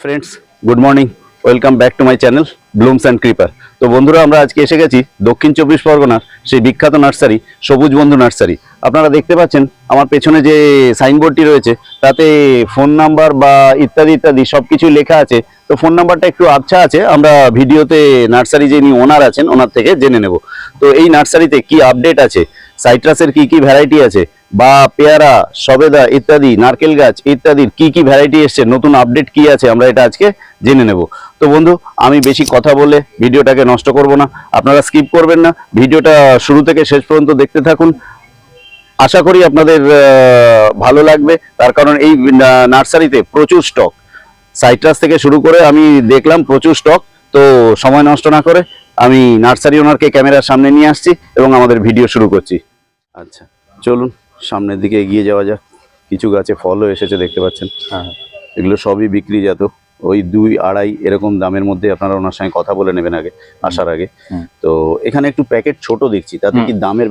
Friends good morning welcome back to my channel blooms and creeper তো বন্ধুরা, আমরা আজকে এসে গেছি দক্ষিণ চব্বিশ পরগনার সেই বিখ্যাত নার্সারি, সবুজ বন্ধু নার্সারি। আপনারা দেখতে পাচ্ছেন, আমার পেছনে যে সাইনবোর্ডটি রয়েছে, তাতে ফোন নাম্বার বা ইত্যাদি ইত্যাদি সব কিছু লেখা আছে। তো ফোন নাম্বারটা একটু আবছা আছে, আমরা ভিডিওতে নার্সারি যিনি ওনার আছেন, ওনার থেকে জেনে নেব। তো এই নার্সারিতে কি আপডেট আছে? সাইট্রাসের কি কি ভ্যারাইটি আছে? বা পেয়ারা, সবেদা ইত্যাদি, নারকেল গাছ ইত্যাদির কি কি ভ্যারাইটি এসছে? নতুন আপডেট কি আছে? আমরা এটা আজকে জেনে নেব। তো বন্ধু, আমি বেশি কথা বলে ভিডিওটাকে নষ্ট করব না। আপনারা স্কিপ করবেন না। ভিডিওটা শুরু থেকে শেষ পর্যন্ত দেখতে থাকুন। আশা করি আপনাদের ভালো লাগবে। তার কারণ এই নার্সারিতে প্রচুর স্টক সাইট্রাস থেকে শুরু করে আমি দেখলাম প্রচুর স্টক তো সময় নষ্ট না করে আমি নার্সারি ওনারকে ক্যামেরার সামনে নিয়ে আসছি এবং আমাদের ভিডিও শুরু করছি। আচ্ছা চলুন সামনের দিকে এগিয়ে যাওয়া যাক। কিছু গাছে ফলও এসেছে দেখতে পাচ্ছেন। হ্যাঁ। এগুলো সবই বিক্রি বিক্রিজাত ওই দুই আড়াই এরকম দামের মধ্যে আপনারা ওনার সঙ্গে কথা বলে নেবেন আগে আসার আগে। তো এখানে একটু প্যাকেট ছোট দেখছি তাতে কি দামের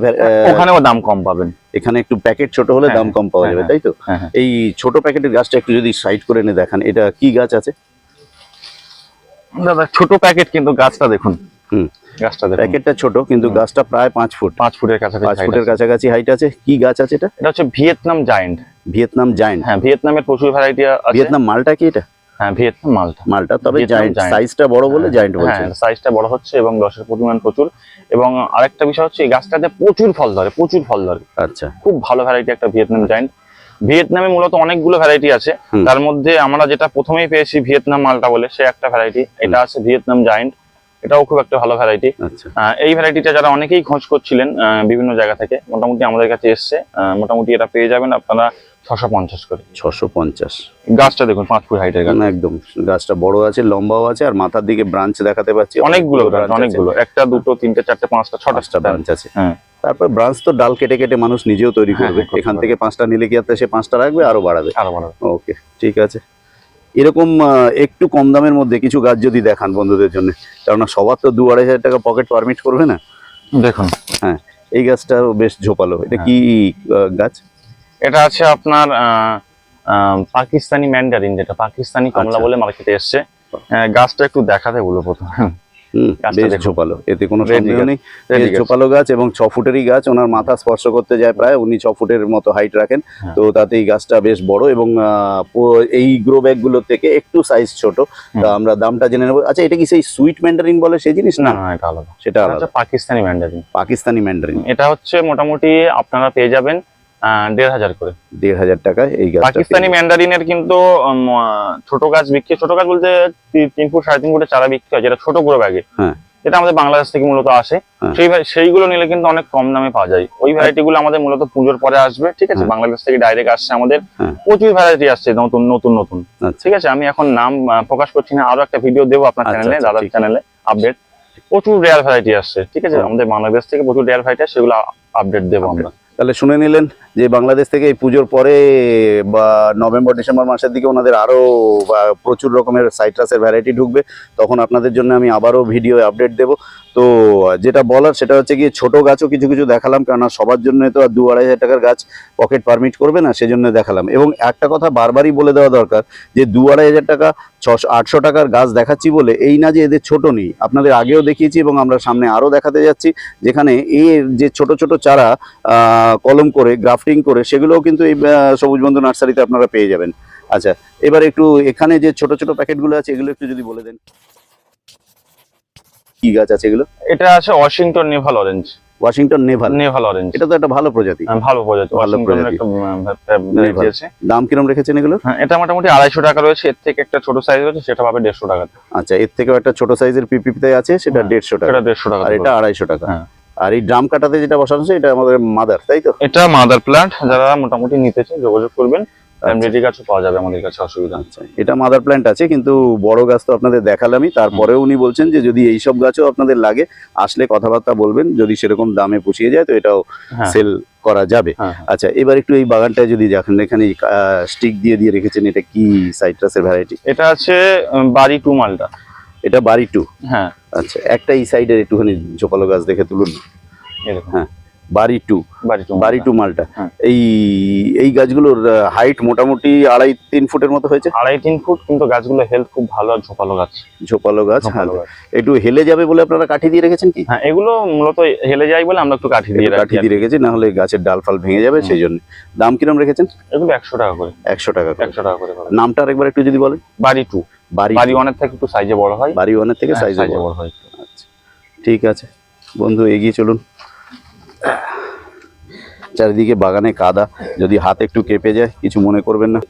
ওখানেও দাম কম পাবেন। এখানে একটু প্যাকেট ছোট হলে হ্যাঁ, দাম কম পাওয়া হ্যাঁ, যাবে হ্যাঁ। তাই তো? হ্যাঁ হ্যাঁ। এই ছোট প্যাকেটের গাছটা একটু যদি সাইড করে এনে দেখান এটা কি গাছ আছে? দাদা ছোট প্যাকেট কিন্তু গাছটা দেখুন। প্যাকেটটা ছোট কিন্তু গাছটা প্রায় পাঁচ ফুট। পাঁচ ফুটের কাছাকাছি পাঁচ ফুটের কাছাকাছি হাইট আছে। কি গাছ আছে এটা? এটা হচ্ছে ভিয়েতনাম জায়েন্ট। Vietnam giant. হ্যাঁ ভিয়েতনামের প্রচুর ভ্যারাইটি আছে। ভিয়েতনাম মালটা কি এটা? হ্যাঁ ভিয়েতনাম মালটা। মালটা তবে জায়েন্ট সাইজটা বড় বলে জায়েন্ট বলছেন হ্যাঁ সাইজটা বড় হচ্ছে এবং রসের পরিমাণ প্রচুর। এবং আরেকটা বিষয় হচ্ছে এই গাছটাতে প্রচুর ফল ধরে প্রচুর ফল ধরে। আচ্ছা। খুব ভালো ভ্যারাইটি একটা ভিয়েতনাম জায়েন্ট। ভিয়েতনামে মূলত অনেকগুলো ভ্যারাইটি আছে। তার মধ্যে আমরা যেটা প্রথমেই পেয়েছি ভিয়েতনাম মালটা বলে সে একটা ভ্যারাইটি এটা আছে ভিয়েতনাম জায়েন্ট। এটাও খুব একটা ভালো ভ্যারাইটি আচ্ছা। এই ভ্যারাইটিটা যারা অনেকেই খোঁজ করছিলেন বিভিন্ন জায়গা থেকে মোটামুটি আমাদের কাছে এসছে। মোটামুটি এটা পেয়ে যাবেন আপনারা ছশো পঞ্চাশ করে। ছশো পঞ্চাশ। গাছটা দেখুন পাঁচ ফুট হাইটের গাছ। একদম। গাছটা বড় আছে লম্বাও আছে আর মাথার দিকে ব্রাঞ্চ দেখাতে পাচ্ছি। অনেকগুলো। অনেকগুলো একটা দুটো তিনটে চারটে পাঁচটা ছটা। ব্রাঞ্চ আছে। হ্যাঁ। তারপর ব্রাঞ্চ তো ডাল কেটে কেটে মানুষ নিজেও তৈরি হ্যাঁ, করবে। হ্যাঁ, এখান থেকে পাঁচটা নিলে কি আর সে পাঁচটা রাখবে? আরও বাড়াবে। আরও ভালো ওকে ঠিক আছে। এরকম একটু কম দামের মধ্যে কিছু গাছ যদি দেখান বন্ধুদের জন্য। কেননা সবার তো দু আড়াই হাজার টাকা পকেট পারমিট করবে না? দেখুন। হ্যাঁ এই গাছটা বেশ ঝোপালো। এটা কি গাছ? এটা আছে আপনার পাকিস্তানি ম্যান্ডারিন যেটা পাকিস্তানি কমলা আচ্ছা। বলে মার্কেটে এসছে। গাছটা একটু দেখাতে বলো প্রথম। বেশ। ঝোপালো। এতে কোনো সন্দেহ। নেই। বেশ। ঝোপালো গাছ এবং ছ ফুটেরই গাছ। ওনার মাথা স্পর্শ করতে যায় প্রায়। উনি ছ ফুটের মতো হাইট রাখেন। হ্যাঁ। তো তাতে এই গাছটা বেশ বড় এবং এই গ্রো ব্যাগগুলোর থেকে একটু সাইজ ছোট। তা আমরা দামটা জেনে নেব। আচ্ছা এটা কি সেই সুইট ম্যান্ডারিন বলে সেই জিনিস না? এটা আলাদা। সেটা আলাদা। পাকিস্তানি ম্যান্ডারিন পাকিস্তানি ম্যান্ডারিন এটা হচ্ছে মোটামুটি আপনারা পেয়ে যাবেন দেড় হাজার করে। দেড় হাজার টাকায় এই গাছটা পাকিস্তানি ম্যান্ডারিনের কিন্তু ছোট গাছ বিক্রি ছোট গাছ বলতে তিন ফুট সাড়ে তিন ফুটের চারা বিক্রি হয় যেটা ছোট বড় ব্যাগে হ্যাঁ। যেটা আমাদের বাংলাদেশ থেকে মূলত আসে। সেই সেইগুলো নিলে কিন্তু অনেক কম দামে পাওয়া যায়। ওই ভ্যারাইটি গুলো আমাদের মূলত পুজোর পরে আসবে ঠিক আছে? হ্যাঁ। বাংলাদেশ থেকে ডাইরেক্ট আসছে আমাদের। প্রচুর ভ্যারাইটি আসছে নতুন নতুন নতুন। আচ্ছা। ঠিক আছে? আমি এখন নাম প্রকাশ করছি না আরও একটা ভিডিও দেবো আপনার চ্যানেলে আচ্ছা, দাদার চ্যানেলে আপডেট প্রচুর রেয়ার ভ্যারাইটি আসছে ঠিক আছে? আমাদের বাংলাদেশ থেকে প্রচুর রেয়ার ভ্যারাইটি সেগুলো আপডেট দেবো আমরা। তাহলে শুনে নিলেন যে বাংলাদেশ থেকে এই পুজোর পরে বা নভেম্বর, ডিসেম্বর মাসের দিকে ওনাদের আরও প্রচুর রকমের সাইট্রাসের ভ্যারাইটি ঢুকবে। তখন আপনাদের জন্য আমি আবারও ভিডিও আপডেট দেব। তো যেটা বলার সেটা হচ্ছে গিয়ে ছোট গাছও কিছু কিছু দেখালাম, কেননা সবার জন্য তো আর দু আড়াই হাজার টাকার গাছ পকেট পারমিট করবে না, সেজন্য দেখালাম। এবং একটা কথা বারবারই বলে দেওয়া দরকার যে দু আড়াই হাজার টাকা, ছশো, আটশো টাকার গাছ দেখাচ্ছি বলে এই না যে এদের ছোট নেই। আপনাদের আগেও দেখিয়েছি এবং আমরা সামনে আরও দেখাতে যাচ্ছি, যেখানে এর যে ছোট ছোট চারা কলম করে গ্রাফটিং করে সেগুলোও কিন্তু এই সবুজ বন্ধু নার্সারিতে আপনারা পেয়ে যাবেন। আচ্ছা এবার একটু এখানে যে ছোট ছোট প্যাকেটগুলো আছে এগুলো একটু যদি বলে দেন। কি গাছ আছে এগুলো? এটা আছে Washington navel orange. Washington navel? Navel orange. এটা তো একটা ভালো প্রজাতি। ভালো প্রজাতি। ভালো প্রজাতি। দাম কিরম রেখেছেন এগুলো? হ্যাঁ এটা মোটামুটি আড়াইশো টাকা রয়েছে। এর থেকে একটা ছোট সাইজ রয়েছে সেটা পাবে দেড়শো টাকা। আচ্ছা এর থেকেও একটা ছোট সাইজের পিপিতে আছে সেটা হ্যাঁ, দেড়শো টাকা। দেড়শো টাকা আর এটা আড়াইশো টাকা। হ্যাঁ। আর এই ড্রাম কাটাতে যেটা বসানো আছে এটা আমাদের মাদার তাই তো? এটা মাদার প্ল্যান্ট যারা মোটামুটি নিতেছে যোগাযোগ করবেন। আচ্ছা। রেডি গাছও পাওয়া যাবে আমাদের কাছে অসুবিধা। আচ্ছা এটা মাদার প্ল্যান্ট আছে কিন্তু বড় গাছ তো আপনাদের দেখালামই। তারপরেও উনি বলছেন যে যদি গাছও আপনাদের লাগে আসলে কথাবার্তা বলবেন যদি সেরকম দামে পুষিয়ে যায় তো এটাও হ্যাঁ। সেল করা যাবে। হ্যাঁ আচ্ছা এবার একটু এই বাগানটায় যদি দেখেন এখানে স্টিক দিয়ে দিয়ে রেখেছেন এটা কি সাইট্রাসের ভ্যারাইটি এটা আছে বাড়ি টু মালটা এটা বাড়ি টু হ্যাঁ। আচ্ছা একটা এই সাইডের একটুখানি ঝোপালো গাছ দেখে তুলুন। হ্যাঁ। বাড়ি টু বাড়ি টু মালটা। হ্যাঁ। এই এই গাছগুলোর হাইট মোটামুটি আড়াই তিন ফুটের মতো হয়েছে? আড়াই তিন ফুট কিন্তু গাছগুলো হেলথ খুব ভালো আর ঝোপালো গাছ। ঝোপালো গাছ হ্যাঁ। একটু হেলে যাবে বলে আপনারা কাঠি দিয়ে রেখেছেন কি? হ্যাঁ এগুলো মূলত হেলে যায় বলে আমরা একটু কাঠি দিয়ে কাঠি দিয়ে রেখেছি না হলে গাছের ডাল ফাল ভেঙে যাবে সেই জন্য। দাম কিরম রেখেছেন? এগুলো একশো টাকা করে। একশো টাকা করে। একশো টাকা করে। নামটা আরেকবার একটু যদি বলেন। বাড়ি টু বাড়ি বাড়ি ওয়ানের থেকে একটু সাইজে বড় হয়। বাড়ি ওয়ানের থেকে হ্যাঁ, সাইজে সাইজে বড় বড় হয়। আচ্ছা ঠিক আছে। বন্ধু এগিয়ে চলুন। চারিদিকে বাগানে কাদা যদি হাত একটু কেঁপে যায় কিছু মনে করবেন না।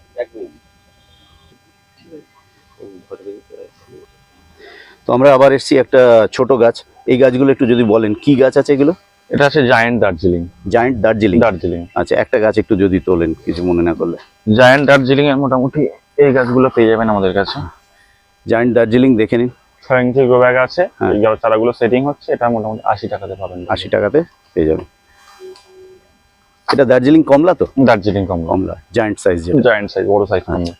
তো আমরা আবার এসেছি একটা ছোট গাছ। এই গাছগুলো একটু যদি বলেন কি গাছ আছে এগুলো? এটা আছে জায়েন্ট দার্জিলিং। জায়েন্ট দার্জিলিং? দার্জিলিং। আচ্ছা একটা গাছ একটু যদি তোলেন কিছু মনে না করলে। জায়েন্ট দার্জিলিং এর মোটামুটি এই গাছগুলো পেয়ে যাবেন আমাদের কাছে। জায়েন্ট দার্জিলিং দেখে নিন। ছয় ইঞ্চি ব্যাগ আছে। হ্যাঁ। এই চারাগুলো সেটিং হচ্ছে এটা মোটামুটি আশি টাকাতে পাবেন। আশি টাকাতে পেয়ে যাবেন। এটা দার্জিলিং কমলা তো? দার্জিলিং কম কমলা জায়েন্ট সাইজ জায়েন্ট সাইজ বড় সাইজ আচ্ছা।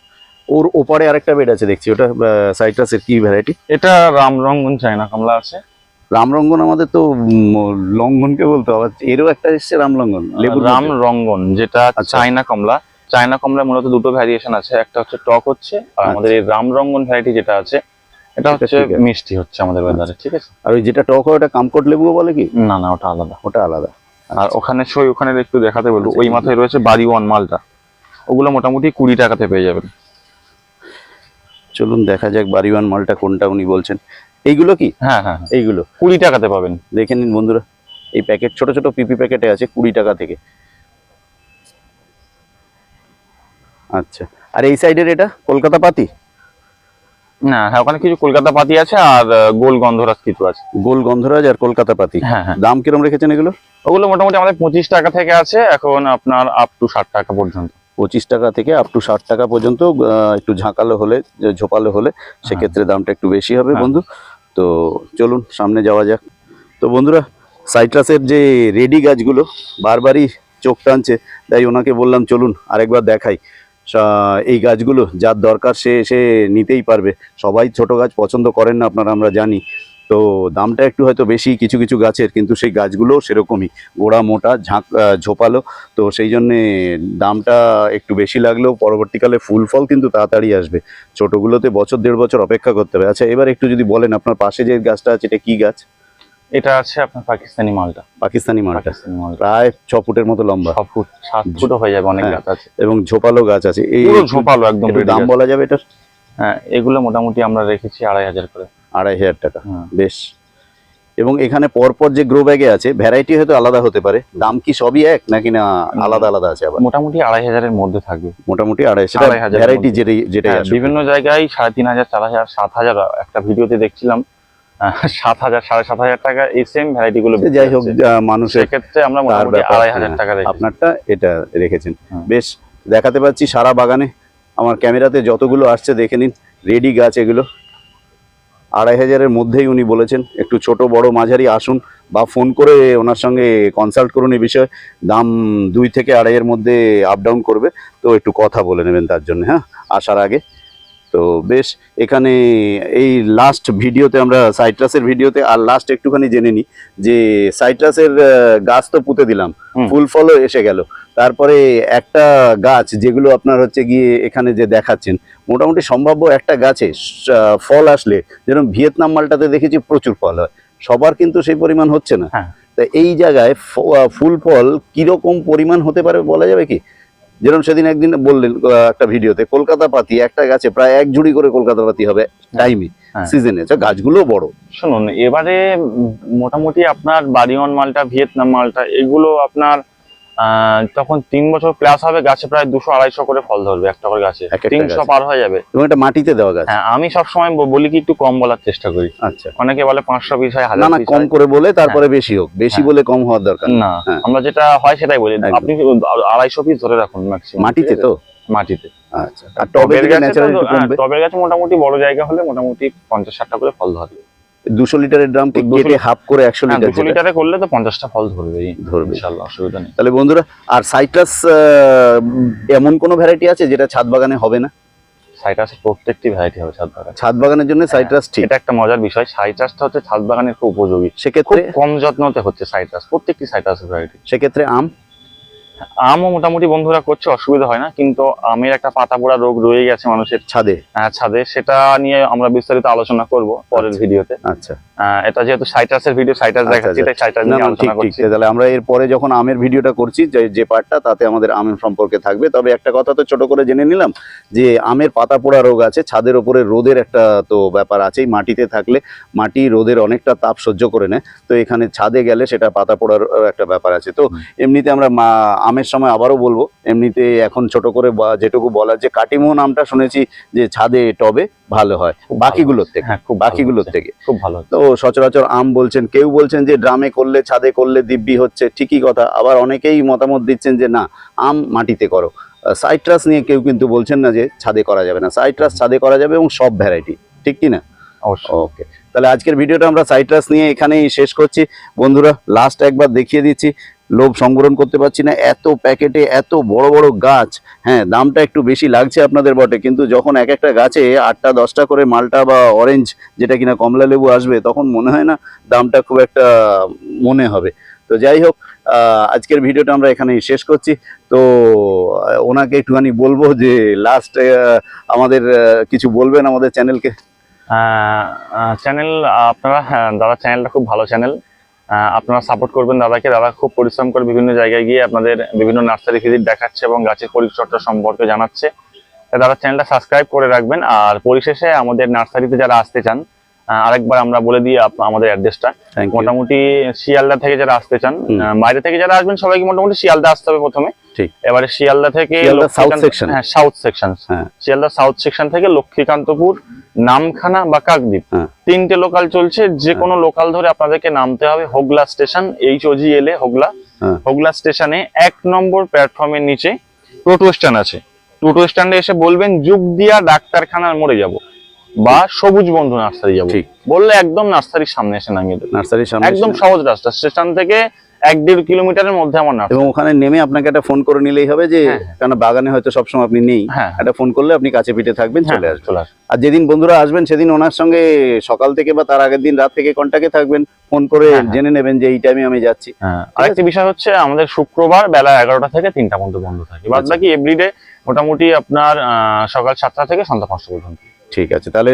ওর ওপারে আরেকটা বেড আছে দেখছি। ওটা সাইট্রাসের কি ভ্যারাইটি এটা রামরঙ্গন চায়না কমলা আছে। রামরঙ্গন আমাদের তো লঙ্ঘনকে বলতো আবার এরও একটা এসছে রামলঙ্ঘন লেবু রাম রঙ্গন যেটা আচ্ছা। চায়না কমলা। চায়না কমলা মূলত দুটো ভ্যারিয়েশন আছে। একটা হচ্ছে টক হচ্ছে আর আমাদের এই রাম রঙ্গন ভ্যারাইটি যেটা আছে এটা হচ্ছে মিষ্টি হচ্ছে আমাদের ওয়েদারে ঠিক আছে? আর ওই যেটা টক হয় ওটা কামকট লেবু বলে কি? না না ওটা আলাদা। ওটা আলাদা। আর ওখানে সই ওখানে একটু দেখাতে বলব। আচ্ছা, ওই মাথায় রয়েছে বাড়ি ওয়ান মালটা। ওগুলো মোটামুটি কুড়ি টাকাতে পেয়ে যাবেন। চলুন দেখা যাক বাড়িওয়ান মালটা কোনটা উনি বলছেন। এইগুলো কি? হ্যাঁ হ্যাঁ হ্যাঁ। এইগুলো। কুড়ি টাকাতে পাবেন। দেখে নিন বন্ধুরা এই প্যাকেট ছোট ছোট পিপি প্যাকেটে আছে কুড়ি টাকা থেকে। আচ্ছা। আর এই সাইডের এটা? কলকাতা পাতি? না হ্যাঁ ওখানে কিছু কলকাতা পাতি আছে আর গোল গন্ধরাজ কিছু আছে। গোল গন্ধরাজ আর কলকাতা পাতি? হ্যাঁ হ্যাঁ। দাম কিরম রেখেছেন এগুলো? ওগুলো মোটামুটি আমাদের পঁচিশ টাকা থেকে আছে এখন আপনার আপ টু ষাট টাকা পর্যন্ত। পঁচিশ টাকা থেকে আপ টু ষাট টাকা পর্যন্ত একটু ঝাঁকালো হলে ঝোপালো হলে সেক্ষেত্রে দামটা একটু বেশি হবে হ্যাঁ। বন্ধু। তো চলুন সামনে যাওয়া যাক। তো বন্ধুরা সাইট্রাসের যে রেডি গাছগুলো বারবারই চোখ টানছে তাই ওনাকে বললাম চলুন আরেকবার দেখাই। এই গাছগুলো যার দরকার সে সে নিতেই পারবে। সবাই ছোট গাছ পছন্দ করেন না আপনারা, আমরা জানি। তো দামটা একটু হয়তো বেশি কিছু কিছু গাছের, কিন্তু সেই গাছগুলোও সেরকমই। গোড়া, মোটা, ঝাঁক ঝোপালো। তো সেই জন্যে দামটা একটু বেশি লাগলেও পরবর্তীকালে ফুল ফল কিন্তু তাড়াতাড়ি আসবে। ছোটগুলোতে বছর, দেড় বছর অপেক্ষা করতে হবে। আচ্ছা এবার একটু যদি বলেন আপনার পাশে যে গাছটা আছে, এটা কী গাছ? এটা আছে আপনার পাকিস্তানি মালটা। পাকিস্তানি মালটা। প্রায় ছ ফুটের মতো লম্বা। ছ ফুট সাত ফুটও হয়ে যাবে অনেক হ্যাঁ। গাছ আছে। এবং ঝোপালো গাছ আছে। এই ঝোপালো একদম দাম বলা যাবে এটা? হ্যাঁ এগুলো মোটামুটি আমরা রেখেছি আড়াই হাজার করে। আড়াই হাজার টাকা। হ্যাঁ। বেশ। এবং এখানে পরপর যে গ্রো ব্যাগে আছে ভ্যারাইটি হয়তো আলাদা হতে পারে। দাম কি সবই এক নাকি না আলাদা আলাদা আছে আবার? মোটামুটি আড়াই হাজারের মধ্যে থাকবে। মোটামুটি আড়াই হাজার ভ্যারাইটি। যেটাই যেটাই হ্যাঁ, বিভিন্ন জায়গায় সাড়ে তিন হাজার চার হাজার সাত হাজার একটা ভিডিওতে দেখছিলাম। সাত হাজার সাড়ে সাত হাজার টাকা এই সেম ভ্যারাইটি গুলো যাই হোক মানুষের সেক্ষেত্রে আমরা মোটামুটি আড়াই হাজার হ্যাঁ, টাকা আপনারটা এটা রেখেছেন। বেশ দেখাতে পাচ্ছি সারা বাগানে। আমার ক্যামেরাতে যতগুলো আসছে দেখে নিন। রেডি গাছ এগুলো। আড়াই হাজারের মধ্যেই উনি বলেছেন একটু ছোট বড় মাঝারি আসুন বা ফোন করে ওনার সঙ্গে কনসাল্ট করুন এই বিষয়ে। দাম দুই থেকে আড়াইয়ের মধ্যে আপ ডাউন করবে। তো একটু কথা বলে নেবেন তার জন্য হ্যাঁ? আসার আগে। তো বেশ এখানে এই লাস্ট ভিডিওতে আমরা সাইট্রাসের ভিডিওতে আর লাস্ট একটুখানি জেনে নিই যে সাইট্রাসের গাছ তো পুঁতে দিলাম ফুল ফলও এসে গেল। তারপরে একটা গাছ যেগুলো আপনার হচ্ছে গিয়ে এখানে যে দেখাচ্ছেন মোটামুটি সম্ভাব্য একটা গাছে ফল আসলে যেরকম ভিয়েতনাম মালটাতে দেখেছি প্রচুর ফল হয়। সবার কিন্তু সেই পরিমাণ হচ্ছে না। হ্যাঁ। তা এই জায়গায় ফুল ফল কীরকম পরিমাণ হতে পারে বলা যাবে কি? যেরকম সেদিন একদিন বললেন একটা ভিডিওতে কলকাতা পাতি একটা গাছে প্রায় এক জুড়ি করে কলকাতা পাতি হবে টাইমে হ্যাঁ। সিজনে গাছগুলো বড় শুনুন এবারে মোটামুটি আপনার বাড়িওয়ান মালটা ভিয়েতনাম মালটা এগুলো আপনার তখন তিন বছর প্লাস হবে গাছে প্রায় দুশো আড়াইশো করে ফল ধরবে একটা করে গাছে। তিনশো পার হয়ে যাবে। এবং এটা মাটিতে দেওয়া গাছ? হ্যাঁ আমি সবসময় বলি কি একটু কম বলার চেষ্টা করি। আচ্ছা। অনেকে বলে পাঁচশো পিস হয় না কম করে বলে তারপরে বেশি হোক। বেশি হ্যাঁ। বলে কম হওয়ার দরকার না। হ্যাঁ। আমরা যেটা হয় সেটাই বলি। আপনি আড়াইশো পিস ধরে রাখুন ম্যাক্সিমাম মাটিতে তো? মাটিতে। আচ্ছা। আর হ্যাঁ, টবের গাছে মোটামুটি বড় জায়গা হলে মোটামুটি পঞ্চাশ ষাটটা করে ফল ধরবে। দুশো লিটারের ড্রাম কেটে হাফ করে একশো হ্যাঁ লিটার দুশো। লিটারে করলে তো পঞ্চাশটা ফল ধরবে। ইনশাল্লাহ অসুবিধা নেই। তাহলে বন্ধুরা আর সাইট্রাস এমন কোনো ভ্যারাইটি আছে যেটা ছাদ বাগানে হবে না? সাইট্রাসের প্রত্যেকটি ভ্যারাইটি হবে ছাদ বাগান। ছাদ বাগানের জন্য সাইট্রাস ঠিক। এটা একটা মজার বিষয়। সাইট্রাসটা হচ্ছে ছাদ বাগানের খুব উপযোগী। সেক্ষেত্রে কম যত্নতে হচ্ছে সাইট্রাস প্রত্যেকটি সাইট্রাসের ভ্যারাইটি সেক্ষেত্রে আম? আমও মোটামুটি বন্ধুরা করছে অসুবিধা হয় না কিন্তু আমের একটা পাতা পোড়া রোগ রয়ে গেছে মানুষের। ছাদে? আহ, ছাদে। সেটা নিয়ে আমরা বিস্তারিত আলোচনা করব পরের ভিডিওতে। আচ্ছা। এটা যেহেতু সাইট্রাসের ভিডিও সাইট্রাস আচ্ছা, দেখাচ্ছি তাই সাইট্রাস নিয়ে আলোচনা করছি। তাহলে আমরা এর পরে যখন আমের ভিডিওটা করছি যে যে পার্টটা তাতে আমাদের আমের সম্পর্কে থাকবে। তবে একটা কথা তো ছোট করে জেনে নিলাম যে আমের পাতা পোড়া রোগ আছে ছাদের ওপরে রোদের একটা তো ব্যাপার আছেই। মাটিতে থাকলে মাটি রোদের অনেকটা তাপ সহ্য করে নেয়। তো এখানে ছাদে গেলে সেটা পাতা পোড়ার একটা ব্যাপার আছে। তো এমনিতে আমরা আমের সময় আবারও বলব এমনিতে এখন ছোট করে যেটুকু বলা যে কাটিমোহন আমটা শুনেছি যে ছাদে টবে ভালো হয় বাকিগুলোর থেকে হ্যাঁ খুব বাকিগুলোর থেকে। খুব ভালো। তো সচরাচর আম বলছেন কেউ বলছেন যে ড্রামে করলে ছাদে করলে দিব্যি হচ্ছে ঠিকই কথা আবার অনেকেই মতামত দিচ্ছেন যে না আম মাটিতে করো। সাইট্রাস নিয়ে কেউ কিন্তু বলছেন না যে ছাদে করা যাবে না সাইট্রাস ছাদে করা যাবে এবং সব ভ্যারাইটি ঠিক কি না? ওকে তাহলে আজকের ভিডিওটা আমরা সাইট্রাস নিয়ে এখানেই শেষ করছি। বন্ধুরা লাস্ট একবার দেখিয়ে দিচ্ছি লোভ সংগ্রহণ করতে পারছি না এত প্যাকেটে এত বড় বড় গাছ। হ্যাঁ দামটা একটু বেশি লাগছে আপনাদের বটে কিন্তু যখন এক একটা গাছে আটটা দশটা করে মালটা বা অরেঞ্জ যেটা কিনা কমলা লেবু আসবে তখন মনে হয় না দামটা খুব একটা মনে হবে। তো যাই হোক আজকের ভিডিওটা আমরা এখানেই শেষ করছি। তো ওনাকে একটুখানি বলব যে লাস্ট আমাদের কিছু বলবেন আমাদের চ্যানেলকে চ্যানেল আপনারা হ্যাঁ, দাদা চ্যানেলটা খুব ভালো চ্যানেল আপনারা সাপোর্ট করবেন দাদাকে। দাদা খুব পরিশ্রম করে বিভিন্ন জায়গায় গিয়ে আপনাদের বিভিন্ন নার্সারি ভিজিট দেখাচ্ছে এবং গাছের পরিচর্যা সম্পর্কে জানাচ্ছে। দাদা চ্যানেলটা সাবস্ক্রাইব করে রাখবেন। আর পরিশেষে আমাদের নার্সারিতে যারা আসতে চান আরেকবার আমরা বলে দিই আমাদের অ্যাড্রেসটা মোটামুটি শিয়ালদা থেকে যারা আসতে চান বাইরে থেকে যারা আসবেন সবাইকে মোটামুটি শিয়ালদা আসতে হবে প্রথমে। ঠিক। এবারে শিয়ালদা থেকে। হ্যাঁ সাউথ সেকশন হ্যাঁ। শিয়ালদা সাউথ সেকশন থেকে লক্ষ্মীকান্তপুর নামখানা বা কাকদ্বীপ হ্যাঁ। তিনটে লোকাল চলছে যে কোনো লোকাল ধরে আপনাদেরকে নামতে হবে হোগলা স্টেশন এইচ ওজি এলে হোগলা হ্যাঁ। হোগলা স্টেশনে এক নম্বর প্ল্যাটফর্মের নিচে টোটো স্ট্যান্ড আছে টোটো স্ট্যান্ডে এসে বলবেন যুগদিয়া ডাক্তারখানার মোড়ে যাব বা সবুজ বন্ধু নার্সারি যাব ঠিক। বললে একদম নার্সারির সামনে এসে নামিয়ে দেবে নার্সারির সামনে একদম সহজ রাস্তা স্টেশন থেকে এক দেড় কিলোমিটারের মধ্যে আমার নার্সারি এবং ওখানে নেমে আপনাকে একটা ফোন করে নিলেই হবে যে হ্যাঁ। কারণ বাগানে হয়তো সবসময় আপনি নেই। হ্যাঁ। একটা ফোন করলে আপনি কাছে পিঠে থাকবেন চলে হ্যাঁ, আসবেন। আর যেদিন বন্ধুরা আসবেন সেদিন ওনার সঙ্গে সকাল থেকে বা তার আগের দিন রাত থেকে কন্ট্যাক্টে থাকবেন ফোন করে হ্যাঁ, হ্যাঁ। জেনে নেবেন যে এই টাইমে আমি যাচ্ছি। হ্যাঁ আরেকটি বিষয় হচ্ছে আমাদের শুক্রবার বেলা এগারোটা থেকে তিনটা পর্যন্ত বন্ধ থাকে। বাদ আচ্ছা। বাকি এভরিডে মোটামুটি আপনার সকাল সাতটা থেকে সন্ধ্যা পাঁচটা পর্যন্ত। ঠিক আছে। তাহলে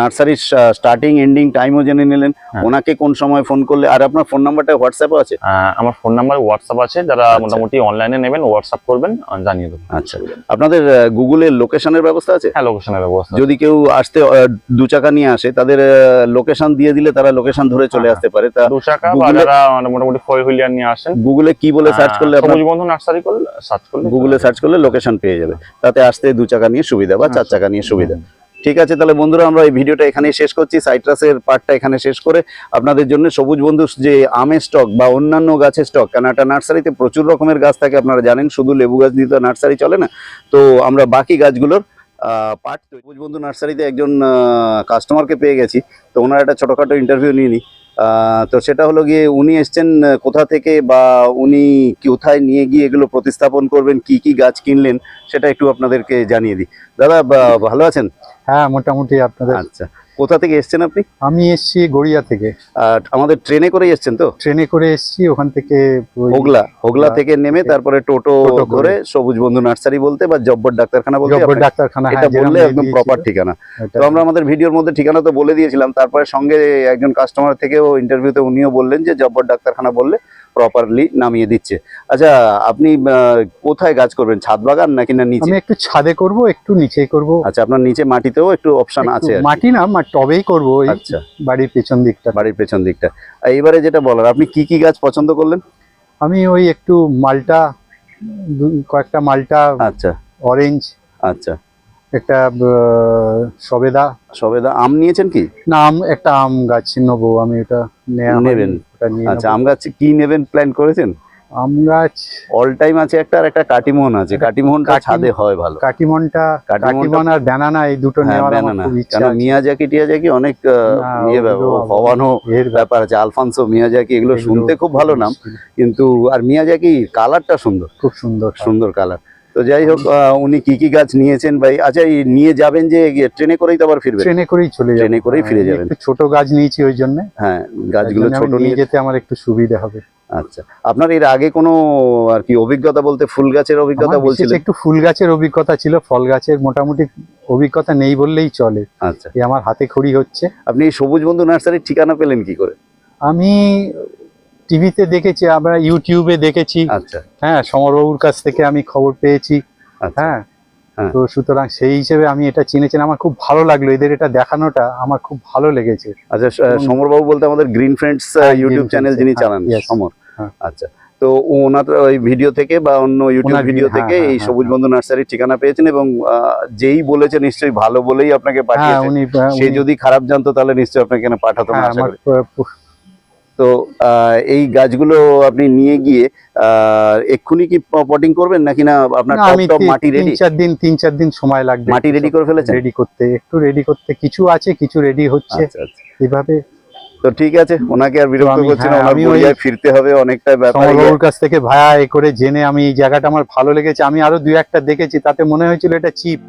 নার্সারির স্টার্টিং এন্ডিং টাইমও জেনে নিলেন। হ্যাঁ। ওনাকে কোন সময় ফোন করলে আর আপনার ফোন নাম্বারটা হোয়াটসঅ্যাপও আছে? আমার ফোন নাম্বার হোয়াটসঅ্যাপ আছে। যারা আচ্ছা। মোটামুটি অনলাইনে নেবেন হোয়াটসঅ্যাপ করবেন জানিয়ে দেবো। আচ্ছা। আপনাদের গুগলের লোকেশনের ব্যবস্থা আছে? হ্যাঁ লোকেশনের ব্যবস্থা যদি কেউ আসতে দু চাকা নিয়ে আসে তাদের লোকেশন দিয়ে দিলে তারা লোকেশন ধরে চলে হ্যাঁ, আসতে পারে। তা দু চাকা বা যারা মানে মোটামুটি ফোর হুইলার নিয়ে আসেন গুগলে কি বলে সার্চ করলে সবুজ বন্ধু নার্সারি করলে সার্চ করলে গুগলে সার্চ করলে লোকেশন পেয়ে যাবে। তাতে আসতে দু চাকা নিয়ে সুবিধা বা চার চাকা নিয়ে সুবিধা। ঠিক আছে, তাহলে বন্ধুরা আমরা এই ভিডিওটা এখানেই শেষ করছি। সাইট্রাসের পার্টটা এখানে শেষ করে আপনাদের জন্য সবুজ বন্ধু যে আমের স্টক বা অন্যান্য গাছের স্টক কেন একটা নার্সারিতে প্রচুর রকমের গাছ থাকে, আপনারা জানেন, শুধু লেবু গাছ দিয়ে তো নার্সারি চলে না। তো আমরা বাকি গাছগুলোর পার্ট তৈরি। বন্ধু নার্সারিতে একজন কাস্টমারকে পেয়ে গেছি। তো ওনার একটা ছোটোখাটো ইন্টারভিউ নিয়ে নিই তো সেটা হলো গিয়ে উনি এসছেন কোথা থেকে বা উনি কোথায় নিয়ে গিয়ে এগুলো প্রতিস্থাপন করবেন কি কি গাছ কিনলেন সেটা একটু আপনাদেরকে জানিয়ে দিই। দাদা ভালো আছেন? হ্যাঁ মোটামুটি আপনাদের। আচ্ছা। কোথা থেকে এসছেন আপনি? আমি এসছি গড়িয়া থেকে। আর আমাদের ট্রেনে করে এসছেন তো? ট্রেনে করে এসছি ওখান থেকে হোগলা হোগলা থেকে নেমে তারপরে টোটো করে। ধরে সবুজ বন্ধু নার্সারি বলতে বা জব্বর ডাক্তারখানা বলতে জব্বর ডাক্তারখানা এটা হ্যাঁ, বললে একদম প্রপার ঠিকানা। তো আমরা আমাদের ভিডিওর মধ্যে ঠিকানা তো বলে দিয়েছিলাম তারপরে সঙ্গে একজন কাস্টমার থেকেও ইন্টারভিউতে উনিও বললেন যে জব্বর ডাক্তারখানা বললে প্রপারলি নামিয়ে দিচ্ছে। আচ্ছা আপনি কোথায় গাছ করবেন? ছাদ বাগান নাকি না নিচে? আমি একটু ছাদে করব একটু নিচেই করব। আচ্ছা আপনার নিচে মাটিতেও একটু অপশন আছে মাটি না টবেই করব আচ্ছা। বাড়ির পেছন দিকটা। বাড়ির পেছন দিকটা। এবারে যেটা বলার আপনি কি কি গাছ পছন্দ করলেন? আমি ওই একটু মালটা কয়েকটা মালটা আচ্ছা। অরেঞ্জ আচ্ছা। একটা সবেদা। সবেদা আম নিয়েছেন কি? না আম একটা আম গাছ নেব আমি এটা নেবেন। আচ্ছা আম গাছ কি নেবেন প্ল্যান করেছেন? আম গাছ অল টাইম আছে একটা আর একটা কাটিমোহন আছে। কাটিমোহনটা কাটিম- ছাদে হয় ভালো। কাটিমনটা- কাটিমন আর ব্যানানা এই দুটো হ্যাঁ নেওয়ার আমার খুব ইচ্ছা মিয়াজাকি টিয়াজাকি অনেক ইয়ে হওয়ানো এর ব্যাপার। আছে। আলফানসো মিয়াজাকি এগুলো এগুলো শুনতে খুব ভালো নাম। কিন্তু আর মিয়াজাকি কালারটা সুন্দর। খুব সুন্দর সুন্দর কালার তো যাই হোক উনি কি কি গাছ নিয়েছেন ভাই? আচ্ছা নিয়ে যাবেন যে ট্রেনে করেই তো আবার ফিরবেন। ট্রেনে করেই চলে যাব। ট্রেনে করেই ফিরে হ্যাঁ, যাবেন। ছোট গাছ নিয়েছি ওই জন্য। হ্যাঁ গাছগুলো ছোট নিয়ে যেতে আমার একটু সুবিধা হবে। আচ্ছা আপনার এর আগে কোনো আর কি অভিজ্ঞতা বলতে ফুল গাছের অভিজ্ঞতা বলছিলেন? একটু ফুল গাছের অভিজ্ঞতা ছিল ফল গাছের মোটামুটি অভিজ্ঞতা নেই বললেই চলে। আচ্ছা। এই আমার হাতে খড়ি হচ্ছে। আপনি সবুজ বন্ধু নার্সারির ঠিকানা পেলেন কি করে? আমি টিভিতে দেখেছি আমরা ইউটিউবে দেখেছি। আচ্ছা। হ্যাঁ সমরবাবুর কাছ থেকে আমি খবর পেয়েছি। আচ্ছা। হ্যাঁ। হ্যাঁ। তো সুতরাং সেই হিসেবে আমি এটা চিনেছিলাম আমার খুব ভালো লাগল এদের এটা দেখানোটা আমার খুব ভালো লেগেছে। আচ্ছা সমরবাবু বলতে আমাদের গ্রিন ফ্রেন্ডস ইউটিউব চ্যানেল যিনি হ্যাঁ, চালান সমর। হ্যাঁ। আচ্ছা তো ওনার ওই ভিডিও থেকে বা অন্য ইউটিউব ভিডিও থেকে এই সবুজ। বন্ধু নার্সারির ঠিকানা পেয়েছেন এবং যেই বলেছে নিশ্চয়ই ভালো বলেই আপনাকে পাঠিয়েছে উনি সে যদি খারাপ জানতো তাহলে নিশ্চয়ই আপনাকে পাঠাতো না তো এই গাছগুলো আপনি নিয়ে গিয়ে এক্ষুনি কি পটিং করবেন নাকি না আপনার মাটি রেডি চার দিন তিন চার দিন সময় লাগবে। মাটি রেডি করে ফেলেছেন? রেডি করতে একটু রেডি করতে কিছু আছে কিছু রেডি হচ্ছে। আচ্ছা আচ্ছা। এভাবে। তো ঠিক আছে ওনাকে আর বিরক্ত করছি না হ্যাঁ, আমি ওই- ফিরতে হবে অনেকটা ব্যাপার ওর কাছ থেকে ভায়া এ করে জেনে আমি এই জায়গাটা আমার ভালো লেগেছে। আমি আরও দুই একটা দেখেছি তাতে মনে হয়েছিল এটা চিপ